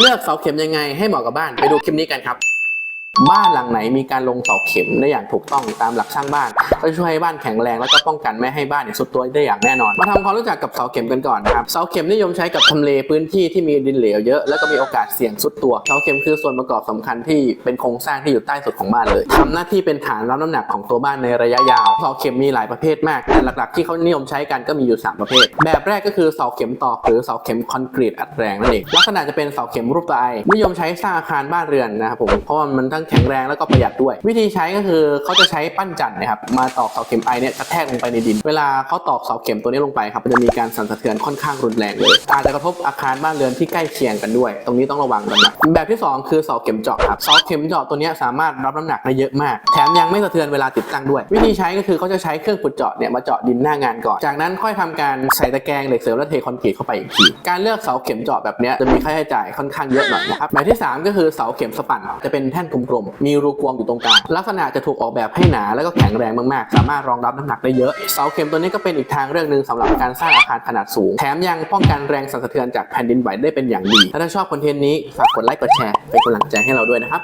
เลือกเสาเข็มยังไงให้เหมาะกับบ้านไปดูคลิปนี้กันครับ บ้านหลังไหนมีการลงเสาเข็มได้อย่างถูกต้องตามหลักช่างบ้านก็ช่วยให้บ้านแข็งแรงแล้วก็ป้องกันไม่ให้บ้านเนี่ยสุดตัวได้อย่างแน่นอน มาทำความรู้จักกับเสาเข็มกันก่อนนะครับเสาเข็มนิยมใช้กับทำเลพื้นที่ที่มีดินเหลวเยอะแล้วก็มีโอกาสเสี่ยงสุดตัวเสาเข็มคือส่วนประกอบสำคัญที่เป็นโครงสร้างที่อยู่ใต้สุดของบ้านเลยทำหน้าที่เป็นฐานรับน้ำหนักของตัวบ้านในระยะยาวเสาเข็มมีหลายประเภทมากแต่หลัก ๆ ที่เขานิยมใช้กันก็มีอยู่สามประเภท แบบแรกก็คือเสาเข็มตอกหรือเสาเข็มคอนกรีตอัดแรงนั่นเองลักษณะจะเป็นเสาเข็มรูปตัวไอนิยมใช้สร้างอาคารบ้านเรือนนะครับผมเพราะว่ามันทั้งแข็งแรงแล้วก็ประหยัดด้วย วิธีใช้ก็คือเขาจะใช้ปั้นจันทร์นะครับมาตอกเสาเข็มไอเนี่ยกระแทกลงไปในดิน เวลาเขาตอกเสาเข็มตัวนี้ลงไปครับจะมีการสั่นสะเทือนค่อนข้างรุนแรงเลยอาจจะกระทบอาคารบ้านเรือนที่ใกล้เคียงกันด้วย ตรงนี้ต้องระวังกันนะแบบที่สองคือเสาเข็มเจาะครับเสาเข็มเจาะตัวนี้สามารถรับน้ำหนักได้เยอะมาก แถมยังไม่สะเทือนเวลาติดตั้งด้วย วิธีใช้ก็คือเขาจะใช้เครื่องขุดเจาะเนี่ยมาเจาะดินหน้างานก่อนจากนั้นค่อยทำการใส่ตะแกรงเหล็กเสริมและเทคอนกรีตเข้าไปอีกทีการเลือกเสาเข็มเจาะแบบนี้จะมีค่าใช้จ่ายค่อนข้างเยอะหน่อยนะครับแบบที่สามก็คือเสาเข็มสปันจะเป็นแท่นกลมๆมีรูกวงอยู่ตรงกลางลักษณะจะถูกออกแบบให้หนาแล้วก็แข็งแรงมากๆ สามารถรองรับน้ำหนักได้เยอะ เสาเข็มตัวนี้ก็เป็นอีกทางเรื่องหนึ่งสำหรับการสร้างอาคารขนาดสูง แถมยังป้องกันแรงสั่นสะเทือนจากแผ่นดินไหวได้เป็นอย่างดี ถ้าท่านชอบคอนเทนต์นี้ฝากกดไลค์กดแชร์เป็นกำลังใจให้เราด้วยนะครับ